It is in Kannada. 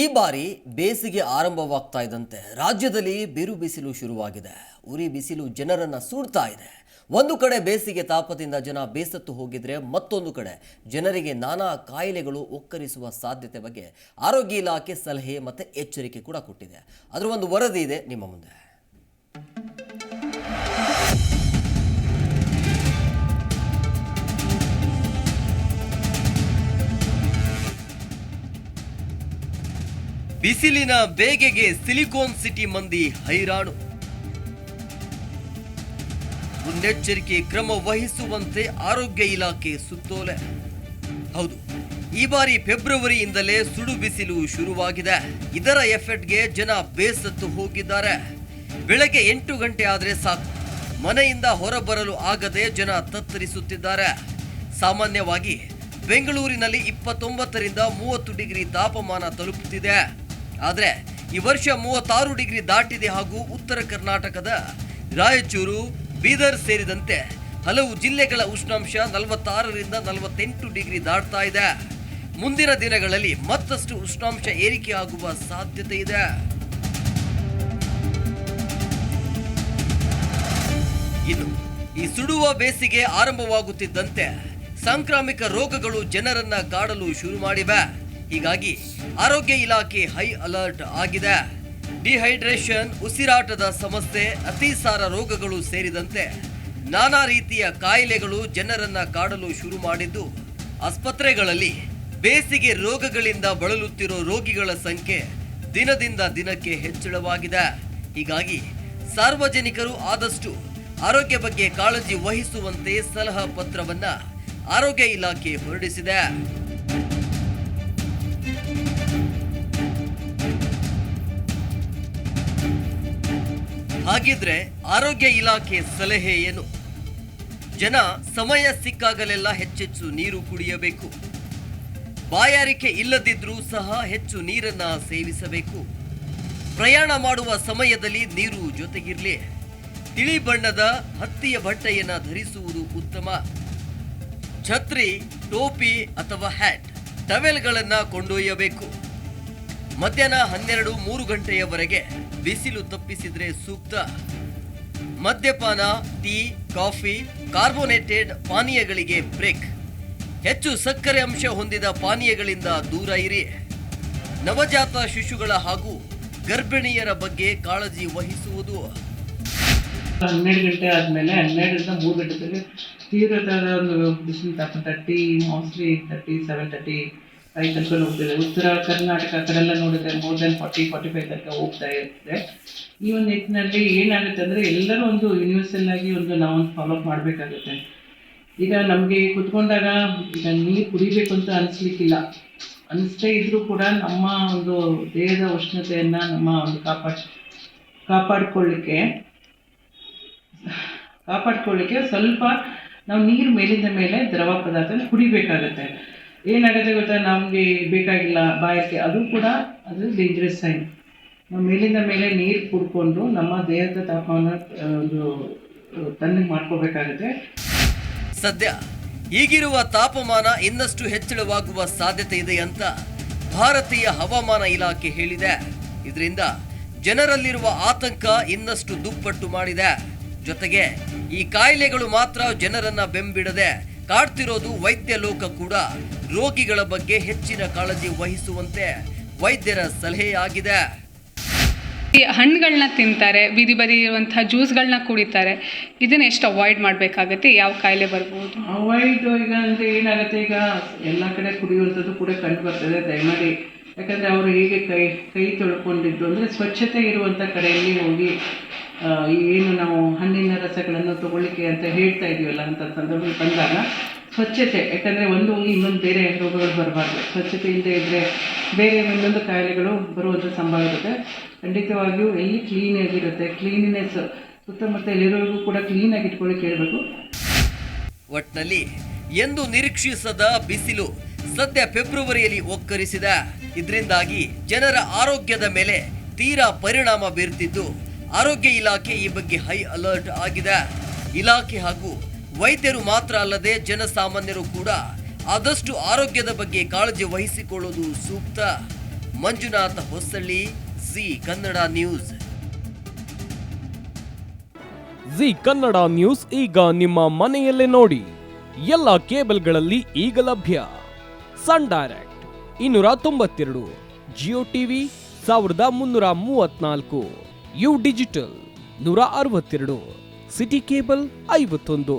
ಈ ಬಾರಿ ಬೇಸಿಗೆ ಆರಂಭವಾಗ್ತಾ ಇದ್ದಂತೆ ರಾಜ್ಯದಲ್ಲಿ ಬಿರು ಬಿಸಿಲು ಶುರುವಾಗಿದೆ. ಉರಿ ಬಿಸಿಲು ಜನರನ್ನು ಸುಡ್ತಾ ಇದೆ. ಒಂದು ಕಡೆ ಬೇಸಿಗೆ ತಾಪದಿಂದ ಜನ ಬೇಸತ್ತು ಹೋಗಿದ್ರೆ ಮತ್ತೊಂದು ಕಡೆ ಜನರಿಗೆ ನಾನಾ ಕಾಯಿಲೆಗಳು ಒಕ್ಕರಿಸುವ ಸಾಧ್ಯತೆ ಬಗ್ಗೆ ಆರೋಗ್ಯ ಇಲಾಖೆ ಸಲಹೆ ಮತ್ತೆ ಎಚ್ಚರಿಕೆ ಕೂಡ ಕೊಟ್ಟಿದೆ. ಅದರ ಒಂದು ವರದಿ ಇದೆ ನಿಮ್ಮ ಮುಂದೆ. ಬಿಸಿಲಿನ ಬೇಗೆಗೆ ಸಿಲಿಕಾನ್ ಸಿಟಿ ಮಂದಿ ಹೈರಾಣು. ಮುನ್ನೆಚ್ಚರಿಕೆ ಕ್ರಮ ವಹಿಸುವಂತೆ ಆರೋಗ್ಯ ಇಲಾಖೆ ಸುತ್ತೋಲೆ. ಹೌದು, ಈ ಬಾರಿ ಫೆಬ್ರವರಿಯಿಂದಲೇ ಸುಡು ಬಿಸಿಲು ಶುರುವಾಗಿದೆ. ಇದರ ಎಫೆಕ್ಟ್ಗೆ ಜನ ಬೇಸತ್ತು ಹೋಗಿದ್ದಾರೆ. ಬೆಳಗ್ಗೆ ಎಂಟು ಗಂಟೆ ಆದರೆ ಸಾಕು. ಮನೆಯಿಂದ ಹೊರಬರಲು ಆಗದೆ ಜನ ತತ್ತರಿಸುತ್ತಿದ್ದಾರೆ. ಸಾಮಾನ್ಯವಾಗಿ ಬೆಂಗಳೂರಿನಲ್ಲಿ ಇಪ್ಪತ್ತೊಂಬತ್ತರಿಂದ ಮೂವತ್ತು ಡಿಗ್ರಿ ತಾಪಮಾನ ತಲುಪುತ್ತಿದೆ. ಆದರೆ ಈ ವರ್ಷ ಮೂವತ್ತಾರು ಡಿಗ್ರಿ ದಾಟಿದೆ ಹಾಗೂ ಉತ್ತರ ಕರ್ನಾಟಕದ ರಾಯಚೂರು, ಬೀದರ್ ಸೇರಿದಂತೆ ಹಲವು ಜಿಲ್ಲೆಗಳ ಉಷ್ಣಾಂಶ ನಲವತ್ತಾರರಿಂದ ನಲವತ್ತೆಂಟು ಡಿಗ್ರಿ ದಾಟ್ತಾ ಇದೆ. ಮುಂದಿನ ದಿನಗಳಲ್ಲಿ ಮತ್ತಷ್ಟು ಉಷ್ಣಾಂಶ ಏರಿಕೆಯಾಗುವ ಸಾಧ್ಯತೆ ಇದೆ. ಇನ್ನು ಈ ಸುಡುವ ಬೇಸಿಗೆ ಆರಂಭವಾಗುತ್ತಿದ್ದಂತೆ ಸಾಂಕ್ರಾಮಿಕ ರೋಗಗಳು ಜನರನ್ನ ಕಾಡಲು ಶುರು ಮಾಡಿವೆ. ಹೀಗಾಗಿ ಆರೋಗ್ಯ ಇಲಾಖೆ ಹೈ ಅಲರ್ಟ್ ಆಗಿದೆ. ಡಿಹೈಡ್ರೇಷನ್, ಉಸಿರಾಟದ ಸಮಸ್ಯೆ, ಅತಿಸಾರ ರೋಗಗಳು ಸೇರಿದಂತೆ ನಾನಾ ರೀತಿಯ ಕಾಯಿಲೆಗಳು ಜನರನ್ನ ಕಾಡಲು ಶುರು ಮಾಡಿದ್ದು, ಆಸ್ಪತ್ರೆಗಳಲ್ಲಿ ಬೇಸಿಗೆ ರೋಗಗಳಿಂದ ಬಳಲುತ್ತಿರೋ ರೋಗಿಗಳ ಸಂಖ್ಯೆ ದಿನದಿಂದ ದಿನಕ್ಕೆ ಹೆಚ್ಚಳವಾಗಿದೆ. ಹೀಗಾಗಿ ಸಾರ್ವಜನಿಕರು ಆದಷ್ಟು ಆರೋಗ್ಯ ಬಗ್ಗೆ ಕಾಳಜಿ ವಹಿಸುವಂತೆ ಸಲಹಾ ಪತ್ರವನ್ನ ಆರೋಗ್ಯ ಇಲಾಖೆ ಹೊರಡಿಸಿದೆ. ಹಾಗಿದ್ರೆ ಆರೋಗ್ಯ ಇಲಾಖೆ ಸಲಹೆ ಏನು? ಜನ ಸಮಯ ಸಿಕ್ಕಾಗಲೆಲ್ಲ ಹೆಚ್ಚೆಚ್ಚು ನೀರು ಕುಡಿಯಬೇಕು. ಬಾಯಾರಿಕೆ ಇಲ್ಲದಿದ್ರೂ ಸಹ ಹೆಚ್ಚು ನೀರನ್ನ ಸೇವಿಸಬೇಕು. ಪ್ರಯಾಣ ಮಾಡುವ ಸಮಯದಲ್ಲಿ ನೀರು ಜೊತೆಗಿರಲಿ. ತಿಳಿ ಬಣ್ಣದ ಹತ್ತಿಯ ಬಟ್ಟೆಯನ್ನ ಧರಿಸುವುದು ಉತ್ತಮ. ಛತ್ರಿ, ಟೋಪಿ ಅಥವಾ ಹ್ಯಾಟ್ ಟವೆಲ್ಗಳನ್ನ ಕೊಂಡೊಯ್ಯಬೇಕು. ಮಧ್ಯಾಹ್ನ ಹನ್ನೆರಡು ಮೂರು ಗಂಟೆಯವರೆಗೆ ಬಿಸಿಲು ತಪ್ಪಿಸಿದ್ರೆ ಸೂಕ್ತ. ಮದ್ಯಪಾನ, ಟೀ, ಕಾಫಿ, ಕಾರ್ಬೋನೇಟೆಡ್ ಪಾನೀಯಗಳಿಗೆ ಬ್ರೇಕ್. ಹೆಚ್ಚು ಸಕ್ಕರೆ ಅಂಶ ಹೊಂದಿದ ಪಾನೀಯಗಳಿಂದ ದೂರ ಇರಿ. ನವಜಾತ ಶಿಶುಗಳ ಹಾಗೂ ಗರ್ಭಿಣಿಯರ ಬಗ್ಗೆ ಕಾಳಜಿ ವಹಿಸುವುದು. ಹನ್ನೆರಡು ಗಂಟೆ ಆದಮೇಲೆ ಹನ್ನೆರಡರಿಂದ ಮೂರು ಗಂಟೆ ತೀವ್ರತರ ಒಂದು ಬಿಸಿಲು ತಾಪ thirty mostly thirty seven thirty five ತನಕ ಹೋಗ್ತಿದೆ ಉತ್ತರ ಕರ್ನಾಟಕ ಕಡೆಲ್ಲ ನೋಡಿದ್ರೆ more than forty forty five ತನಕ ಹೋಗ್ತಾ ಇರುತ್ತೆ. ಈ ಒಂದು ನಿಟ್ಟಿನಲ್ಲಿ ಏನಾಗುತ್ತೆ ಅಂದರೆ ಎಲ್ಲರೂ ಒಂದು ಯೂನಿವರ್ಸಲ್ ಆಗಿ ಒಂದು ನಾವೊಂದು ಫಾಲೋ ಅಪ್ ಮಾಡಬೇಕಾಗುತ್ತೆ. ಈಗ ನಮಗೆ ಕುತ್ಕೊಂಡಾಗ ಈಗ ನೀರು ಕುಡಿಬೇಕು ಅಂತ ಅನಿಸ್ಲಿಕ್ಕಿಲ್ಲ. ಅನಿಸ್ತೇ ಇದ್ರೂ ಕೂಡ ನಮ್ಮ ಒಂದು ದೇಹದ ಉಷ್ಣತೆಯನ್ನು ನಮ್ಮ ಒಂದು ಕಾಪಾಡ್, ಕಾಪಾಡ್ಕೊಳ್ಳಿಕ್ಕೆ ಕಾಪಾಡ್ಕೊಳ್ಳಿಕ್ಕೆ ಸ್ವಲ್ಪ ನಾವು ನೀರು ಮೇಲಿಂದ ಮೇಲೆ ದ್ರವ ಪದಾರ್ಥನ ಕುಡಿಬೇಕಾಗತ್ತೆ. ಏನಾಗುತ್ತೆ ಗೊತ್ತಾ? ನಮಗೆ ಬೇಕಾಗಿಲ್ಲ ಬಾಯಕ್ಕೆ ಅದು ಕೂಡ ಅದು ಡೇಂಜರಸ್ ಸೈನ್ ನಾವು ಮೇಲಿಂದ ಮೇಲೆ ನೀರು ಕುಡ್ಕೊಂಡು ನಮ್ಮ ದೇಹದ ತಾಪಮಾನ ಒಂದು ತಣ್ಣಗೆ ಮಾಡ್ಕೋಬೇಕಾಗುತ್ತೆ. ಸದ್ಯ ಈಗಿರುವ ತಾಪಮಾನ ಇನ್ನಷ್ಟು ಹೆಚ್ಚಳವಾಗುವ ಸಾಧ್ಯತೆ ಇದೆ ಅಂತ ಭಾರತೀಯ ಹವಾಮಾನ ಇಲಾಖೆ ಹೇಳಿದೆ. ಇದರಿಂದ ಜನರಲ್ಲಿರುವ ಆತಂಕ ಇನ್ನಷ್ಟು ದುಪ್ಪಟ್ಟು ಮಾಡಿದೆ. ಜೊತೆಗೆ ಈ ಕಾಯಿಲೆಗಳು ಮಾತ್ರ ಜನರನ್ನ ಬೆಂಬಿಡದೆ ಕಾಡ್ತಿರೋದು ವೈದ್ಯ ಲೋಕ ಕೂಡ. ರೋಗಿಗಳ ಬಗ್ಗೆ ಹೆಚ್ಚಿನ ಕಾಳಜಿ ವಹಿಸುವಂತೆ ವೈದ್ಯರ ಸಲಹೆಯಾಗಿದೆ. ಈ ಹಣ್ಣುಗಳನ್ನ ತಿಂತಾರೆ ಬೀದಿ ಬದಿ ಇರುವಂಥ ಜ್ಯೂಸ್ಗಳನ್ನ ಕುಡಿತಾರೆ. ಇದನ್ನ ಎಷ್ಟು ಅವಾಯ್ಡ್ ಮಾಡಬೇಕಾಗತ್ತೆ? ಯಾವ ಕಾಯಿಲೆ ಬರ್ಬೋದು? ಅವಾಯ್ಡ್ ಈಗ ಅಂದರೆ ಏನಾಗುತ್ತೆ? ಈಗ ಎಲ್ಲ ಕಡೆ ಕುಡಿಯುವಂಥದ್ದು ಕೂಡ ಕಂಡು ಬರ್ತದೆ ದಯಮಾಡಿ. ಯಾಕಂದರೆ ಅವರು ಹೇಗೆ ಕೈ ಕೈ ತೊಳ್ಕೊಂಡಿದ್ದು ಅಂದರೆ ಸ್ವಚ್ಛತೆ ಇರುವಂಥ ಕಡೆಯಲ್ಲಿ ಹೋಗಿ ಏನು ನಾವು ಹಣ್ಣಿನ ರಸಗಳನ್ನು ತಗೊಳ್ಳಿಕ್ಕೆ ಅಂತ ಹೇಳ್ತಾ ಇದೀವಲ್ಲ ಅಂತ ಸಂದರ್ಭದಲ್ಲಿ ಬಂದಾಗ ಸ್ವಚ್ಛತೆ, ಯಾಕಂದರೆ ಒಂದು ಹೋಗಿ ಇನ್ನೊಂದು ಬೇರೆ ರೋಗಗಳು ಬರಬಾರ್ದು. ಸ್ವಚ್ಛತೆ ಇಲ್ಲದೆ ಇದ್ದರೆ ಬೇರೆ ಇನ್ನೊಂದು ಕಾಯಿಲೆಗಳು ಬರುವಂಥ ಸಂಭವ ಇರುತ್ತೆ. ಖಂಡಿತವಾಗಿಯೂ ಎಲ್ಲಿ ಕ್ಲೀನಾಗಿರುತ್ತೆ ಕ್ಲೀನಿನೆಸ್ ಸುತ್ತಮುತ್ತ ಎಲ್ಲಿರೋರಿಗೂ ಕೂಡ ಕ್ಲೀನಾಗಿ ಇಟ್ಕೊಳ್ಳಿ ಕೇಳಬೇಕು. ಒಟ್ಟಿನಲ್ಲಿ ಎಂದು ನಿರೀಕ್ಷಿಸದ ಬಿಸಿಲು ಸದ್ಯ ಫೆಬ್ರವರಿಯಲ್ಲಿ ಒಕ್ಕರಿಸಿದ. ಇದರಿಂದಾಗಿ ಜನರ ಆರೋಗ್ಯದ ಮೇಲೆ ತೀರಾ ಪರಿಣಾಮ ಬೀರ್ತಿದ್ದು. ಆರೋಗ್ಯ ಇಲಾಖೆ ಈ ಬಗ್ಗೆ ಹೈ ಅಲರ್ಟ್ ಆಗಿದೆ. ಇಲಾಖೆ ಹಾಗೂ ವೈದ್ಯರು ಮಾತ್ರ ಅಲ್ಲದೆ ಜನಸಾಮಾನ್ಯರು ಕೂಡ ಆದಷ್ಟು ಆರೋಗ್ಯದ ಬಗ್ಗೆ ಕಾಳಜಿ ವಹಿಸಿಕೊಳ್ಳುವುದು ಸೂಕ್ತ. Manjunatha Hosalli, Zee Kannada news. Zee Kannada news ಈಗ ನಿಮ್ಮ ಮನೆಯಲ್ಲೇ ನೋಡಿ. ಎಲ್ಲ ಕೇಬಲ್ಗಳಲ್ಲಿ ಈಗ ಲಭ್ಯ. ಸನ್ ಡೈರೆಕ್ಟ್ ಇನ್ನೂರ ತೊಂಬತ್ತೆರಡು, ಜಿಯೋ ಟಿವಿ ಸಾವಿರದ ಮುನ್ನೂರ ಮೂವತ್ನಾಲ್ಕು ಯು ಡಿಜಿಟಲ್ ನೂರ ಅರವತ್ತೆರಡು, ಸಿಟಿ ಕೇಬಲ್ ಐವತ್ತೊಂದು.